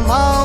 mama.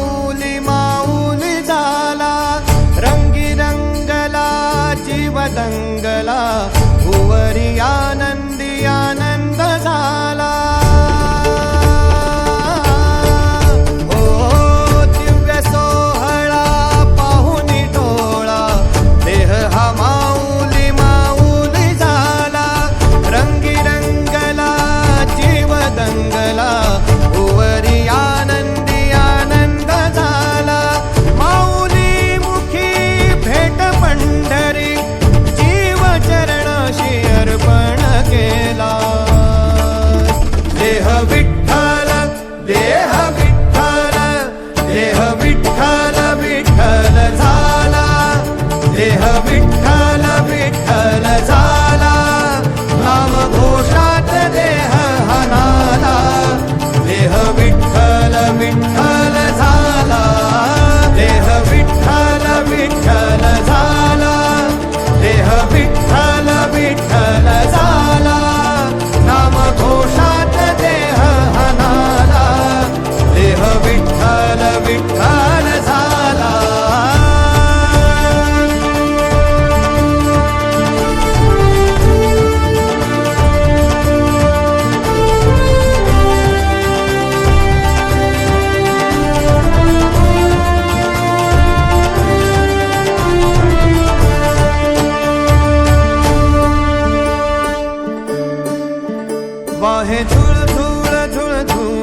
Vitthal Vitthal झाला. वाहे झुळ झुळ झुळ झुळ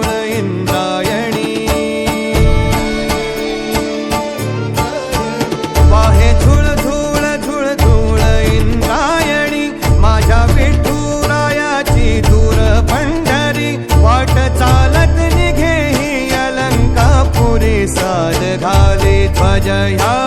yeah.